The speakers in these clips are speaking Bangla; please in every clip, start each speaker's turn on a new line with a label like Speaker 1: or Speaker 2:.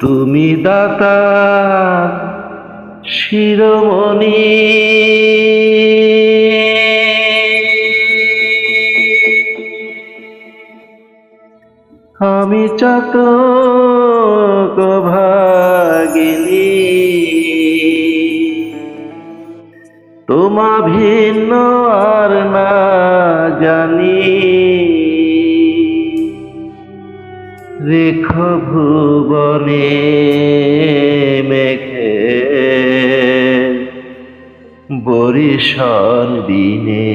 Speaker 1: তুমি দাতা শিরোমণি। আমি চাতক ভাগিনী। তোমা ভিন্ন আর না জানি। রেখ ভুবনে মেঘে বরিশন দিনে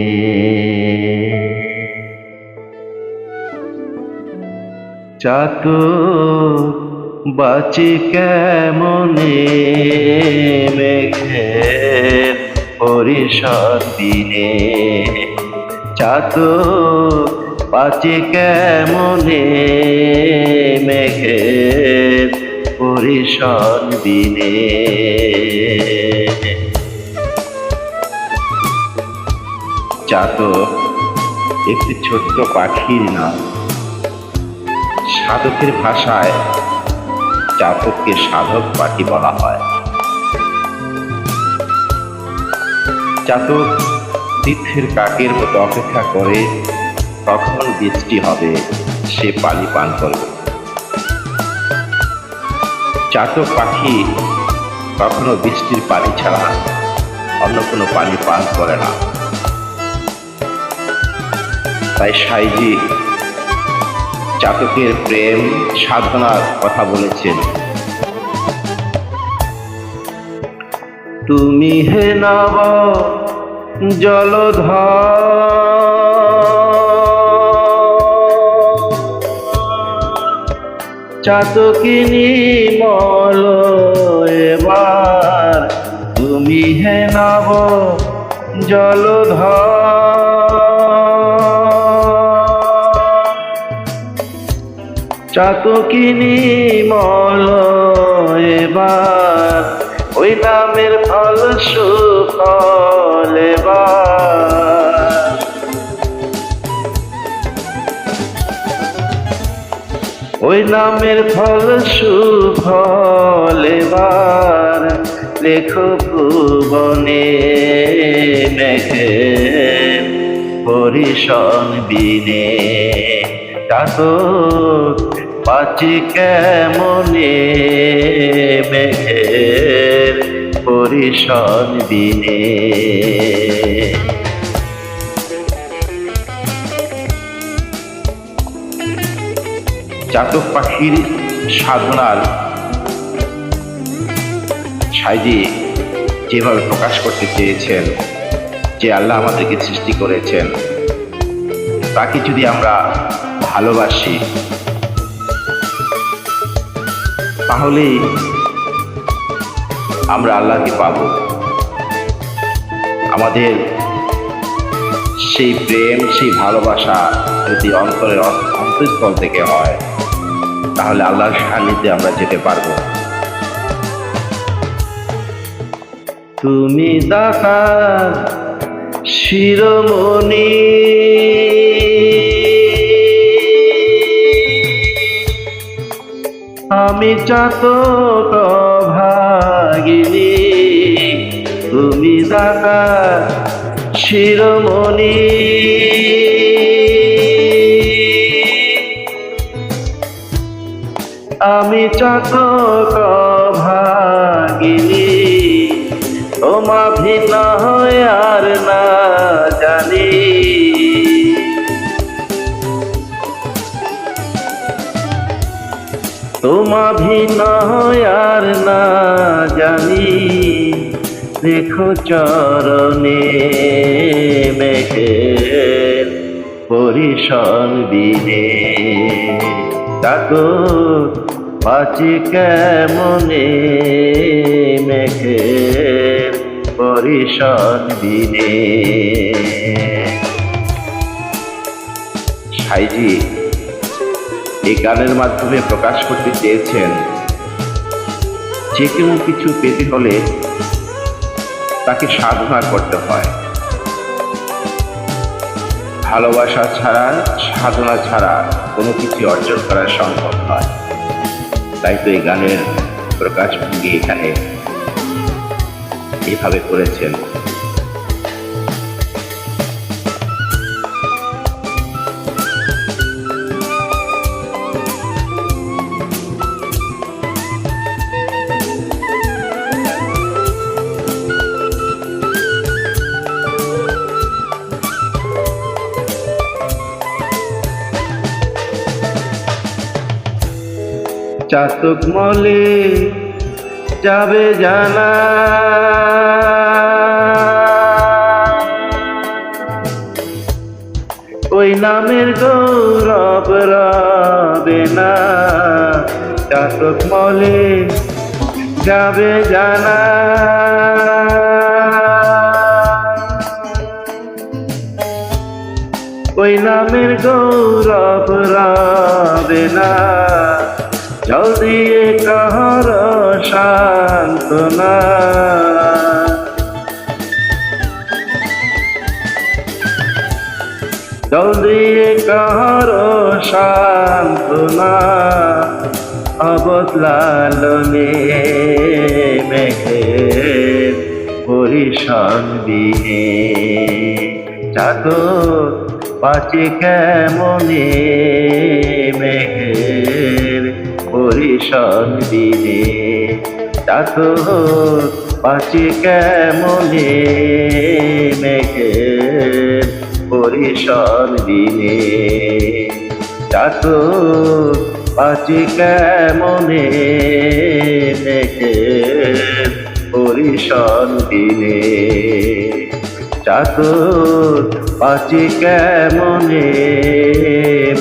Speaker 1: চাত বাঁচি কেমনে মেঘের পরিসর দিনে চাত বাঁচি কেমনে মেঘের পরিসর দিনে? চাতক, একটি ছোট্ট পাখির নাম। সাধকের ভাষায় চাতককে সাধক পাখি বলা হয়। চাতক, তীর্থের কাকের মতো অপেক্ষা করে কখন বৃষ্টি হবে, সে পানি পান করবে। চাতক পাখি কখনো বৃষ্টির পানি ছাড়া অন্য কোনো পানি পান করে না। তাই সাইজি চাতকের প্রেম, সাধনার কথা বলেছেন। তুমি হে নব জলধর চাতকিনী মল এবার, তুমি হে নব জলধর। চাতকিনী মল এবার, ওই নামের ফল সুফল এবার। ওই নামের ফল সুফল এবার লেখো ভুবনে মেঘে। পরিশন বিনে তাত পাচি কেমনে মেঘের? পরিশন বিনে চাতক পাখির সাধনার সাইজি যেভাবে প্রকাশ করতে চেয়েছেন, যে আল্লাহ আমাদেরকে সৃষ্টি করেছেন, তাকে যদি আমরা ভালোবাসি তাহলেই আমরা আল্লাহকে পাব। আমাদের সেই প্রেম, সেই ভালোবাসা যদি অন্তরের অন্তঃস্থল থেকে হয় তাহলে আল্লাহর সান্নিধ্যে আমরা যেতে পারব। তুমি দাতা শিরোমণি। আমি চাতক ভাগিনী। তুমি দাতা শিরোমণি। আমি চাতক ভাগিনী, তোমা ভিন্ন হয় আর না জানি। তোমা ভিন্ন হয় আর না জানি, দেখো চরণে মেঘের পরিশন বিনে। তাকো পাচি কেমনে? মেঘের পরিশন বিনে সাইজি, এই গানের মাধ্যমে প্রকাশ করতে চেয়েছেন। যে কোনো কিছু পেতে হলে তাকে সাধনা করতে হয়। ভালোবাসা ছাড়া, সাধনা ছাড়া কোনো কিছু অর্জন করা সম্ভব নয়। তাই তো এই গানের প্রকাশভঙ্গি এখানে এভাবে করেছেন। চাতক মলে যাবে জানা। ওই নামের গৌরব রবে না। চাতক মলে যাবে জানা। ওই নামের গৌরব রবে না। জল দিয়ে কাহার সান্ত্বনা। জল দিয়ে কাহার সান্ত্বনা অবতলালনে মেঘে পরিশন বিহে চাদর পাচে কেমনে মেঘের পরিশন দিনে চাদর পাচে কেমনে? মেঘের পরিশন দিনে চাদর পাচে কেমনে? মেঘের পরিশন দিনে চাতর পাচি কেমনে?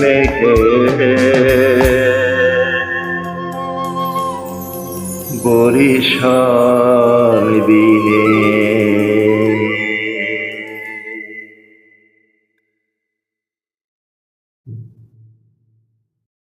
Speaker 1: মেঘে বরিশন বিনে